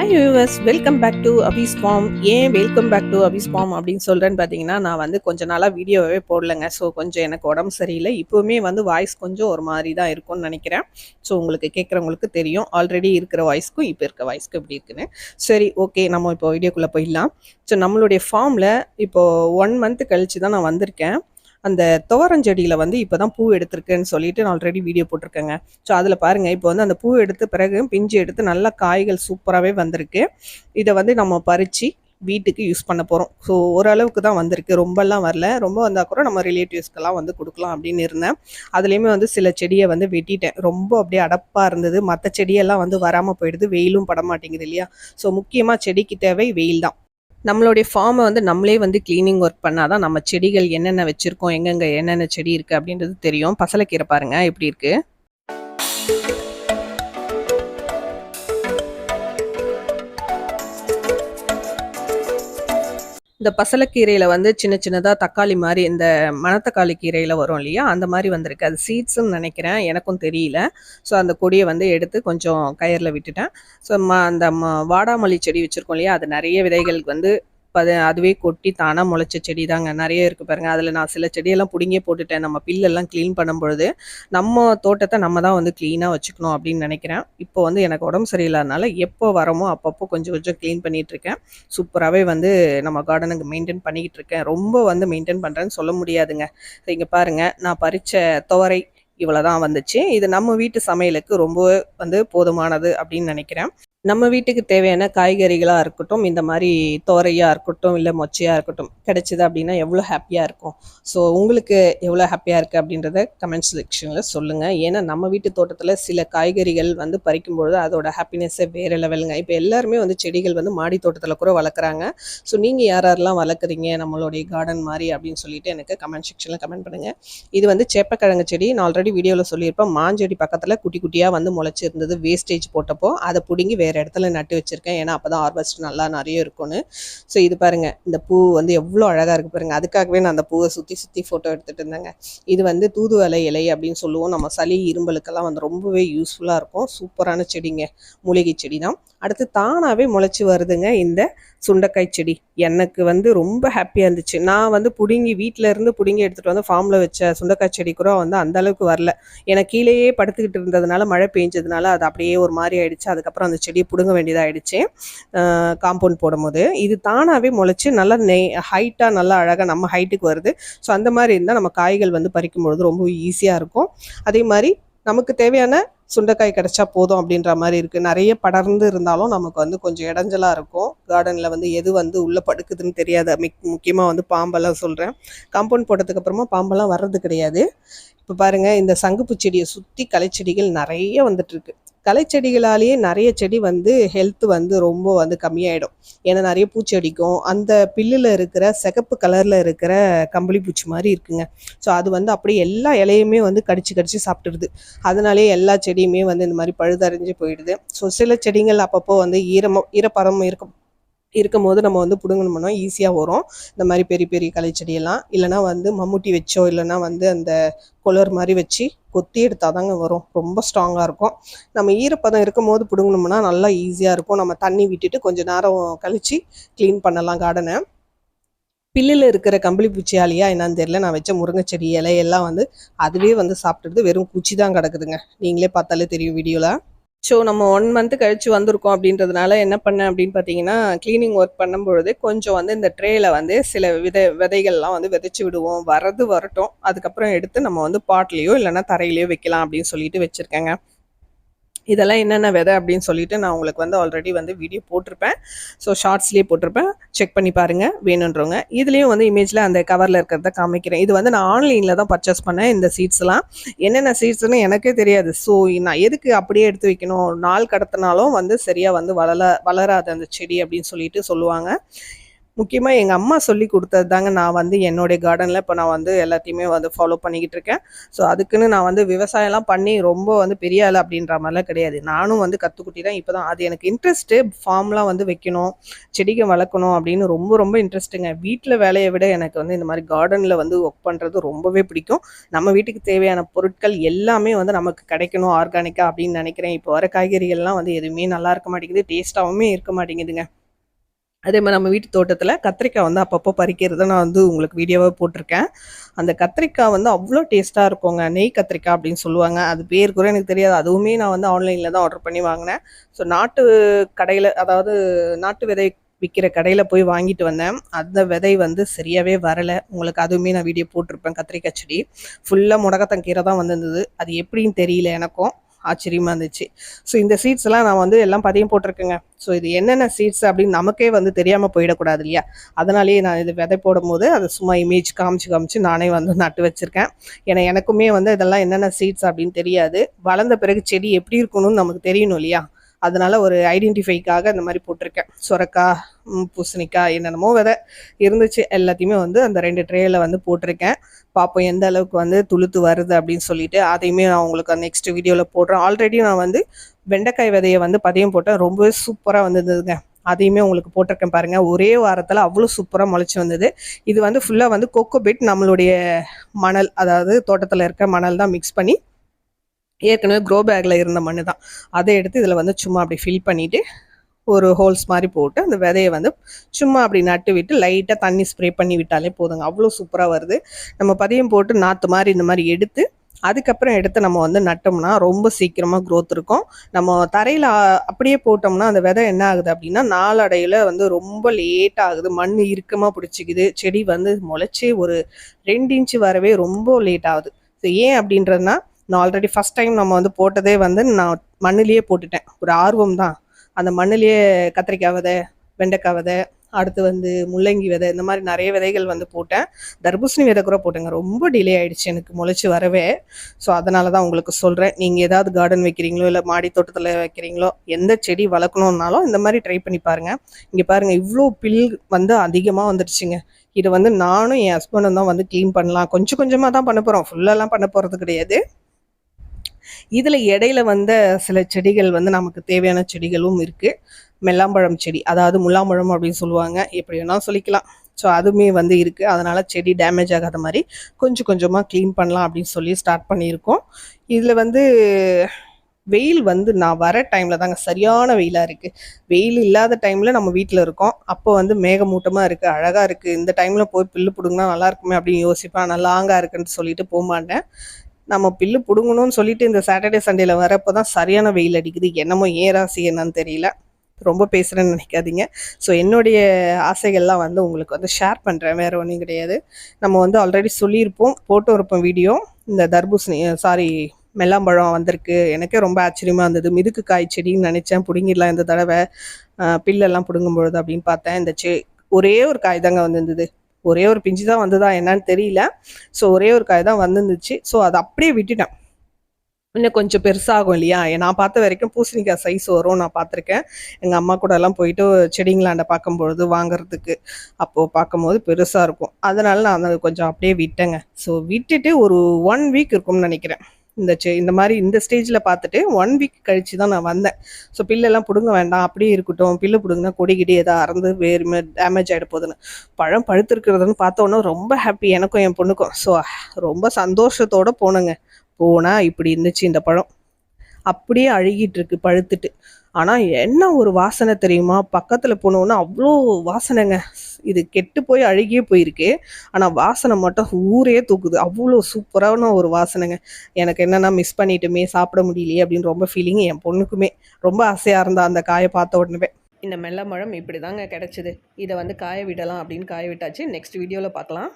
Hi yours welcome back to Abi's farm and welcome back to Abi's farm அப்படின்னு சொல்கிறேன்னு பார்த்தீங்கன்னா நான் வந்து கொஞ்ச நாளாக வீடியோவே போடலைங்க. ஸோ கொஞ்சம் எனக்கு உடம்பு சரியில்லை. இப்போவுமே வந்து வாய்ஸ் கொஞ்சம் ஒரு மாதிரி தான் இருக்கும்னு நினைக்கிறேன். ஸோ உங்களுக்கு கேட்குறவங்களுக்கு தெரியும். ஆல்ரெடி இருக்கிற வாய்ஸ்க்கும் இப்போ இருக்க வாய்ஸ்க்கும் எப்படி இருக்குன்னு. சரி ஓகே நம்ம இப்போ வீடியோக்குள்ளே போயிடலாம். ஸோ நம்மளுடைய ஃபார்மில் இப்போது ஒன் மந்த் கழிச்சு தான் நான் வந்திருக்கேன். அந்த துவரஞ்செடியில் வந்து இப்போ தான் பூ எடுத்திருக்குன்னு சொல்லிட்டு நான் ஆல்ரெடி வீடியோ போட்டிருக்கேங்க. ஸோ அதில் பாருங்கள் இப்போ வந்து அந்த பூ எடுத்து பிறகு பிஞ்சு எடுத்து நல்லா காய்கள் சூப்பராகவே வந்திருக்கு. இதை வந்து நம்ம பறித்து வீட்டுக்கு யூஸ் பண்ண போகிறோம் ஸோ ஓரளவுக்கு தான் வந்திருக்கு. ரொம்பலாம் வரல. ரொம்ப வந்தால் கூட நம்ம ரிலேட்டிவ்ஸ்க்கெல்லாம் வந்து கொடுக்கலாம் அப்படின்னு இருந்தேன். அதுலேயுமே வந்து சில செடியை வந்து வெட்டிட்டேன். ரொம்ப அப்படியே அடப்பாக இருந்தது. மற்ற செடியெல்லாம் வந்து வராமல் போயிடுது. வெயிலும் பட மாட்டேங்குது இல்லையா? ஸோ முக்கியமாக செடிக்கு தேவை வெயில் தான் நம்மளுடைய ஃபார்மை வந்து நம்மளே வந்து க்ளீனிங் ஒர்க் பண்ணால் தான் நம்ம செடிகள் என்னென்ன வச்சுருக்கோம் எங்கெங்கே என்னென்ன செடி இருக்குது அப்படின்றது தெரியும். பசலைக்கீரை பாருங்கள் எப்படி இருக்குது இந்த பசலக்கீரையில் வந்து சின்ன சின்னதாக தக்காளி மாதிரி இந்த மணத்தக்காளி கீரையில் வரும் இல்லையா? அந்த மாதிரி வந்திருக்கு. அது சீட்ஸ்ன்னு நினைக்கிறேன். எனக்கும் தெரியல. ஸோ அந்த கொடியை வந்து எடுத்து கொஞ்சம் கயரில் விட்டுட்டேன். ஸோ ம அந்த வாடாமல்லி செடி வச்சுருக்கோம் இல்லையா? அது நிறைய விதைகளுக்கு வந்து அது அதுவே கொட்டி தானாக முளைச்ச செடி தாங்க நிறைய இருக்குது பாருங்கள் அதில் நான் சில செடியெல்லாம் பிடுங்கியே போட்டுட்டேன். நம்ம பில்லெல்லாம் க்ளீன் பண்ணும்பொழுது நம்ம தோட்டத்தை நம்ம தான் வந்து க்ளீனாக வச்சுக்கணும் அப்படின்னு நினைக்கிறேன். இப்போ வந்து எனக்கு உடம்பு சரியில்லாதனால எப்போ வரமோ அப்பப்போ கொஞ்சம் கொஞ்சம் க்ளீன் பண்ணிகிட்டு இருக்கேன். சூப்பராகவே வந்து நம்ம கார்டனுக்கு மெயின்டைன் பண்ணிக்கிட்டு இருக்கேன். ரொம்ப வந்து மெயின்டைன் பண்ணுறேன்னு சொல்ல முடியாதுங்க. இங்கே பாருங்கள் நான் பறித்த துவரை இவ்வளோ தான் வந்துச்சு. இது நம்ம வீட்டு சமையலுக்கு ரொம்ப வந்து போதுமானது அப்படின்னு நினைக்கிறேன். நம்ம வீட்டுக்கு தேவையான காய்கறிகளாக இருக்கட்டும் இந்த மாதிரி தோரையாக இருக்கட்டும் இல்லை மொச்சையாக இருக்கட்டும் கிடைச்சிது அப்படின்னா எவ்வளோ ஹாப்பியாக இருக்கும். ஸோ உங்களுக்கு எவ்வளோ ஹாப்பியாக இருக்குது அப்படின்றத கமெண்ட் செக்ஷனில் சொல்லுங்கள் ஏன்னா நம்ம வீட்டு தோட்டத்தில் சில காய்கறிகள் வந்து பறிக்கும்பொழுது அதோட ஹாப்பினஸ்ஸே வேறு லெவலுங்க இப்போ எல்லாருமே வந்து செடிகள் வந்து மாடி தோட்டத்தில் கூட வளர்க்குறாங்க. ஸோ நீங்கள் யார் யாரெல்லாம் வளர்க்குறீங்க நம்மளுடைய கார்டன் மாதிரி அப்படின்னு சொல்லிட்டு எனக்கு கமெண்ட் செக்ஷனில் கமெண்ட் பண்ணுங்கள் இது வந்து சேப்பக்கிழங்கு செடி. நான் ஆல்ரெடி வீடியோவில் சொல்லியிருப்பேன். மாஞ்செடி பக்கத்தில் குட்டி குட்டியாக வந்து முளைச்சிருந்தது வேஸ்டேஜ் போட்டப்போ. அதை பிடுங்கி வேறு வேறு இடத்துல நட்டு வச்சுருக்கேன். ஏன்னா அப்போ தான் ஹார்வெஸ்ட் நல்லா நிறைய இருக்கும்னு. ஸோ இது பாருங்கள் இந்த பூ வந்து எவ்வளோ அழகாக இருக்குது பாருங்கள் அதுக்காகவே நான் அந்த பூவை சுற்றி சுற்றி ஃபோட்டோ எடுத்துகிட்டு இருந்தேங்க. இது வந்து தூதுவளை இலை அப்படின்னு சொல்லுவோம். நம்ம சளி இரும்பலுக்கெல்லாம் வந்து ரொம்பவே யூஸ்ஃபுல்லாக இருக்கும். சூப்பரான செடிங்க. மூலிகை செடி தான் அடுத்து தானாகவே முளைச்சி வருதுங்க இந்த சுண்டைக்காய் செடி. எனக்கு வந்து ரொம்ப ஹாப்பியாக இருந்துச்சு. நான் வந்து பிடுங்கி வீட்டில் இருந்து பிடுங்கி எடுத்துகிட்டு வந்து ஃபார்மில் வச்ச சுண்டைக்காய் செடி கூட வந்து அந்த அளவுக்கு வரல. எனக்கு கீழேயே படுத்துக்கிட்டு இருந்ததுனால மழை பெஞ்சதுனால அது அப்படியே ஒரு மாதிரி ஆயிடுச்சு. அதுக்கப்புறம் அந்த செடியை பிடுங்க வேண்டியதாகிடுச்சு காம்பவுண்ட் போடும்போது. இது தானாகவே முளைச்சி நல்லா நெய் ஹைட்டாக நல்லா அழகாக நம்ம ஹைட்டுக்கு வருது. ஸோ அந்த மாதிரி இருந்தால் நம்ம காய்கள் வந்து பறிக்கும் பொழுது ரொம்ப ஈஸியாக இருக்கும். அதே மாதிரி நமக்கு தேவையான சுண்டைக்காய் கிடைச்சா போதும் அப்படின்ற மாதிரி இருக்குது நிறைய படர்ந்து இருந்தாலும் நமக்கு வந்து கொஞ்சம் இடைஞ்சலாக இருக்கும். கார்டனில் வந்து எது வந்து உள்ளே படுக்குதுன்னு தெரியாது. மிக் முக்கியமாக வந்து பாம்பெல்லாம் சொல்கிறேன் காம்பவுண்ட் போட்டதுக்கப்புறமா பாம்பெல்லாம் வர்றது கிடையாது. இப்போ பாருங்கள் இந்த சங்குப்பு செடியை சுற்றி களைச்செடிகள் நிறைய வந்துட்டுருக்கு களைச்செடிகளாலேயே நிறைய செடி வந்து ஹெல்த் வந்து ரொம்ப வந்து கம்மியாயிடும். ஏன்னா நிறைய பூச்சி அடிக்கும். அந்த பில்லில் இருக்கிற சிகப்பு கலரில் இருக்கிற கம்பளி பூச்சி மாதிரி இருக்குங்க. ஸோ அது வந்து அப்படியே எல்லா இலையுமே வந்து கடிச்சு கடிச்சு சாப்பிட்டுருது. அதனாலேயே எல்லா செடியுமே வந்து இந்த மாதிரி பழுதறிஞ்சு போயிடுது. ஸோ சில செடிகள் அப்பப்போ வந்து ஈரமோ ஈரப்பதம் இருக்கும் இருக்கும் போது நம்ம வந்து பிடுங்கணும்னா ஈஸியாக வரும். இந்த மாதிரி பெரிய பெரிய களைச்செடியெல்லாம் இல்லைனா வந்து மம்முட்டி வச்சோ இல்லைனா வந்து அந்த கொலர் மாதிரி வச்சு கொத்தி எடுத்தால் தாங்க வரும். ரொம்ப ஸ்ட்ராங்காக இருக்கும். நம்ம ஈரப்பதம் இருக்கும் போது பிடுங்கணும்னா நல்லா ஈஸியாக இருக்கும். நம்ம தண்ணி விட்டுட்டு கொஞ்சம் நேரம் கழித்து க்ளீன் பண்ணலாம் கார்டனை பில்லில் இருக்கிற கம்பளி பூச்சியாலியா என்னன்னு தெரியல. நான் வச்ச முருங்கை செடி இலையெல்லாம் வந்து அதுவே வந்து சாப்பிட்டுட்டு வெறும் பூச்சி தான் கிடக்குதுங்க. நீங்களே பார்த்தாலே தெரியும் வீடியோவில் ஸோ நம்ம ஒன் மந்த் கழிச்சு வந்திருக்கோம் அப்படின்றதுனால என்ன பண்ணேன் அப்படின்னு பார்த்தீங்கன்னா க்ளீனிங் ஒர்க் பண்ணும்பொழுது கொஞ்சம் வந்து இந்த ட்ரேயில் வந்து சில விதை விதைகள்லாம் வந்து விதைச்சி விடுவோம். வரது வரட்டும். அதுக்கப்புறம் எடுத்து நம்ம வந்து பாட்லேயோ இல்லைன்னா தரையிலையோ வைக்கலாம் அப்படின்னு சொல்லிட்டு வச்சுருக்கேங்க. இதெல்லாம் என்னென்ன விதை அப்படின்னு சொல்லிட்டு நான் உங்களுக்கு வந்து ஆல்ரெடி வந்து வீடியோ போட்டிருப்பேன். ஸோ ஷார்ட்ஸ்லேயே போட்டிருப்பேன். செக் பண்ணி பாருங்கள் வேணுன்றவங்க. இதுலேயும் வந்து இமேஜில் அந்த கவரில் இருக்கிறத காமிக்கிறேன். இது வந்து நான் ஆன்லைனில் தான் பர்ச்சேஸ் பண்ணேன் இந்த சீட்ஸ்லாம் என்னென்ன சீட்ஸ்னு எனக்கே தெரியாது. ஸோ நான் எதுக்கு அப்படியே எடுத்து வைக்கணும்? நாள் கடத்தினாலும் வந்து சரியாக வந்து வளர வளராது அந்த செடி அப்படின்னு சொல்லிட்டு சொல்லுவாங்க. முக்கியமாக எங்கள் அம்மா சொல்லி கொடுத்தது தாங்க நான் வந்து என்னுடைய கார்டனில் இப்போ நான் வந்து எல்லாத்தையுமே வந்து ஃபாலோ பண்ணிக்கிட்டு இருக்கேன். ஸோ அதுக்குன்னு நான் வந்து விவசாயம்லாம் பண்ணி ரொம்ப வந்து பெரிய ஆள் அப்படின்ற மாதிரிலாம் கிடையாது. நானும் வந்து கற்றுக்குட்டி தான் இப்போ தான் அது எனக்கு இன்ட்ரெஸ்ட்டு ஃபார்ம்லாம் வந்து வைக்கணும் செடிகள் வளர்க்கணும் அப்படின்னு ரொம்ப ரொம்ப இன்ட்ரெஸ்ட்டுங்க வீட்டில் வேலையை விட எனக்கு வந்து இந்த மாதிரி கார்டனில் வந்து ஒர்க் பண்ணுறது ரொம்பவே பிடிக்கும். நம்ம வீட்டுக்கு தேவையான பொருட்கள் எல்லாமே வந்து நமக்கு கிடைக்கணும் ஆர்கானிக்காக அப்படின்னு நினைக்கிறேன். இப்போ வர காய்கறிகள்லாம் வந்து எதுவுமே நல்லா இருக்க மாட்டேங்குது டேஸ்ட்டாகவுமே இருக்க மாட்டேங்குதுங்க. அதே மாதிரி நம்ம வீட்டு தோட்டத்தில் கத்திரிக்காய் வந்து அப்பப்போ பறிக்கிறத நான் வந்து உங்களுக்கு வீடியோவாக போட்டிருக்கேன். அந்த கத்திரிக்காய் வந்து அவ்வளோ டேஸ்ட்டாக இருக்குங்க. நெய் கத்திரிக்காய் அப்படின்னு சொல்லுவாங்க. அது பேர் கூட எனக்கு தெரியாது. அதுவுமே நான் வந்து ஆன்லைனில் தான் ஆர்டர் பண்ணி வாங்கினேன். ஸோ நாட்டு கடையில் அதாவது நாட்டு விதை விற்கிற கடையில் போய் வாங்கிட்டு வந்தேன். அந்த விதை வந்து சரியாகவே வரலை. உங்களுக்கு அதுவுமே நான் வீடியோ போட்டிருப்பேன். கத்திரிக்காய் செடி. ஃபுல்லாக முடக்கத்தங்கீரை தான் வந்திருந்தது. அது எப்படின்னு தெரியல எனக்கும். ஆச்சரியமாக இருந்துச்சு. ஸோ இந்த சீட்ஸ் எல்லாம் நான் வந்து எல்லாம் பதியம் போட்டிருக்கேங்க. ஸோ இது என்னென்ன சீட்ஸ் அப்படின்னு நமக்கே வந்து தெரியாமல் போயிடக்கூடாது இல்லையா? அதனாலேயே நான் இது விதை போடும்போது அதை சும்மா இமேஜ் காமிச்சு காமிச்சு நானே வந்து நட்டு வச்சுருக்கேன். ஏன்னா எனக்குமே வந்து இதெல்லாம் என்னென்ன சீட்ஸ் அப்படின்னு தெரியாது. வளர்ந்த பிறகு செடி எப்படி இருக்கணும்னு நமக்கு தெரியணும் இல்லையா? அதனால் ஒரு ஐடென்டிஃபைக்காக இந்த மாதிரி போட்டிருக்கேன். சுரக்காய் பூசணிக்காய் என்னென்னமோ விதை இருந்துச்சு. எல்லாத்தையுமே வந்து அந்த ரெண்டு ட்ரேயில் வந்து போட்டிருக்கேன். பார்ப்போம் எந்த அளவுக்கு வந்து துளுத்து வருது அப்படின்னு சொல்லிட்டு அதையுமே நான் உங்களுக்கு நெக்ஸ்ட் வீடியோவில் போடுறேன். ஆல்ரெடி நான் வந்து வெண்டைக்காய் விதையை வந்து பதியம் போட்டேன். ரொம்பவே சூப்பராக வந்ததுங்க. அதையுமே உங்களுக்கு போட்டிருக்கேன் பாருங்க. ஒரே வாரத்தில் அவ்வளோ சூப்பராக முளைச்சி வந்தது. இது வந்து ஃபுல்லாக வந்து கொக்கோ பிட் நம்மளுடைய மணல் அதாவது தோட்டத்தில் இருக்க மணல் தான் மிக்ஸ் பண்ணி ஏற்கனவே க்ரோ பேக்கில் இருந்த மண்ணு தான். அதை எடுத்து இதில் வந்து சும்மா அப்படி ஃபில் பண்ணிவிட்டு ஒரு ஹோல்ஸ் மாதிரி போட்டு அந்த விதையை வந்து சும்மா அப்படி நட்டு விட்டு லைட்டாக தண்ணி ஸ்ப்ரே பண்ணி விட்டாலே போதுங்க. அவ்வளோ சூப்பராக வருது. நம்ம பதியம் போட்டு நாற்று மாதிரி இந்த மாதிரி எடுத்து அதுக்கப்புறம் எடுத்து நம்ம வந்து நட்டோம்னா ரொம்ப சீக்கிரமாக க்ரோத் இருக்கும். நம்ம தரையில் அப்படியே போட்டோம்னா அந்த விதை என்ன ஆகுது அப்படின்னா நாளடையில் வந்து ரொம்ப லேட் ஆகுது. மண் இறுக்கமாக பிடிச்சிக்குது. செடி வந்து முளைச்சி ஒரு ரெண்டு இன்ச்சு வரவே ரொம்ப லேட் ஆகுது. ஸோ ஏன் அப்படின்றதுனா நான் ஆல்ரெடி ஃபஸ்ட் டைம் நம்ம வந்து போட்டதே வந்து நான் மண்ணிலேயே போட்டுட்டேன். ஒரு ஆர்வம் தான் அந்த மண்ணிலேயே கத்திரிக்காய் விதை வெண்டைக்காய் விதை அடுத்து வந்து முள்ளங்கி விதை இந்த மாதிரி நிறைய விதைகள் வந்து போட்டேன். தர்பூசணி விதை கூட போட்டேங்க. ரொம்ப டிலே ஆயிடுச்சு எனக்கு முளைச்சி வரவே. ஸோ அதனால தான் உங்களுக்கு சொல்கிறேன் நீங்கள் ஏதாவது கார்டன் வைக்கிறீங்களோ இல்லை மாடி தோட்டத்தில் வைக்கிறீங்களோ எந்த செடி வளர்க்கணுன்னாலும் இந்த மாதிரி ட்ரை பண்ணி பாருங்கள் இங்கே பாருங்கள் இவ்வளோ பில் வந்து அதிகமாக வந்துடுச்சுங்க. இது வந்து நானும் என் ஹஸ்பண்டும் தான் வந்து க்ளீன் பண்ணலாம். கொஞ்சம் கொஞ்சமாக தான் பண்ண போகிறோம் ஃபுல்லெல்லாம் பண்ண போகிறது கிடையாது. இதில் இடையில வந்த சில செடிகள் வந்து நமக்கு தேவையான செடிகளும் இருக்குது மெல்லாம்பழம் செடி அதாவது முல்லாம்பழம் அப்படின்னு சொல்லுவாங்க. எப்படி வேணாலும் சொல்லிக்கலாம். ஸோ அதுவுமே வந்து இருக்குது அதனால் செடி டேமேஜ் ஆகாத மாதிரி கொஞ்சம் கொஞ்சமாக க்ளீன் பண்ணலாம் அப்படின்னு சொல்லி ஸ்டார்ட் பண்ணியிருக்கோம். இதில் வந்து வெயில் வந்து நான் வர டைமில் தாங்க சரியான வெயிலாக இருக்குது வெயில் இல்லாத டைமில் நம்ம வீட்டில் இருக்கோம். அப்போ வந்து மேகமூட்டமாக இருக்குது அழகாக இருக்குது இந்த டைமில் போய் பில்லு பிடுங்கினா நல்லா இருக்குமே அப்படின்னு யோசிப்பேன். நல்லா லாங்காக இருக்குன்னு சொல்லிட்டு போக மாட்டேன். நம்ம பில்லு பிடுங்கணும்னு சொல்லிட்டு இந்த சாட்டர்டே சண்டேல வரப்போ தான் சரியான வெயில் அடிக்குது. என்னமோ ஏன் ராசி என்னன்னு தெரியல. ரொம்ப பேசுகிறேன்னு நினைக்காதீங்க. ஸோ என்னுடைய ஆசைகள்லாம் வந்து உங்களுக்கு வந்து ஷேர் பண்ணுறேன் வேறு ஒன்றும் கிடையாது. நம்ம வந்து ஆல்ரெடி சொல்லியிருப்போம். போட்டோ இருப்போம் வீடியோ இந்த தர்பூசணி சாரி மெல்லாம்பழம் வந்திருக்கு. எனக்கே ரொம்ப ஆச்சரியமாக இருந்தது. மிதுக்கு காய் செடின்னு நினச்சேன். பிடுங்கிடலாம் இந்த தடவை. பில்லெல்லாம் பிடுங்கும் பொழுது அப்படின்னு பார்த்தேன். இந்த செ ஒரே ஒரு காய் தாங்க வந்திருந்தது. ஒரே ஒரு பிஞ்சு தான் வந்ததா என்னன்னு தெரியல. ஸோ ஒரே ஒரு காய் தான் வந்துருந்துச்சு. ஸோ அதை அப்படியே விட்டுட்டேன். இன்னும் கொஞ்சம் பெருசாகும் இல்லையா? நான் பார்த்த வரைக்கும் பூசணிக்காய் சைஸ் வரும் நான் பார்த்துருக்கேன். எங்கள் அம்மா கூட எல்லாம் போயிட்டு செடிங்களாண்ட பார்க்கும்பொழுது வாங்குறதுக்கு. அப்போது பார்க்கும்போது பெருசாக இருக்கும். அதனால நான் அதை கொஞ்சம் அப்படியே விட்டேங்க. ஸோ விட்டுட்டு ஒரு ஒன் வீக் இருக்கும்னு நினைக்கிறேன். இந்த செ இந்த மாதிரி இந்த ஸ்டேஜில் பார்த்துட்டு ஒன் வீக் கழிச்சு தான் நான் வந்தேன். ஸோ பில்லெல்லாம் பிடுங்க வேண்டாம் அப்படியே இருக்கட்டும். பில்லு பிடுங்கினா கொடி கிடி ஏதாவது அறந்து வேறுமே டேமேஜ் ஆகிட போகுதுன்னு. பழம் பழுத்திருக்கிறதுன்னு பார்த்தோன்னே ரொம்ப ஹாப்பி எனக்கும் என் பொண்ணுக்கும். ஸோ ரொம்ப சந்தோஷத்தோடு போனேங்க. போனால் இப்படி இருந்துச்சு இந்த பழம். அப்படியே அழுகிட்டு இருக்கு பழுத்துட்டு ஆனால் என்ன ஒரு வாசனை தெரியுமா? பக்கத்தில் போனோன்னா அவ்வளோ வாசனைங்க. இது கெட்டு போய் அழுகியே போயிருக்கு. ஆனால் வாசனை மட்டும் ஊரே தூக்குது. அவ்வளோ சூப்பரான ஒரு வாசனைங்க. எனக்கு என்னென்னா மிஸ் பண்ணிட்டுமே சாப்பிட முடியலையே அப்படின்னு ரொம்ப ஃபீலிங் என் பொண்ணுக்குமே. ரொம்ப ஆசையாக இருந்தா அந்த காயை பார்த்த உடனே இந்த மெல்ல மழம் இப்படி தாங்க கிடச்சிது. இதை வந்து காய விடலாம் அப்படின்னு காய விட்டாச்சு. நெக்ஸ்ட் வீடியோவில் பார்க்கலாம்.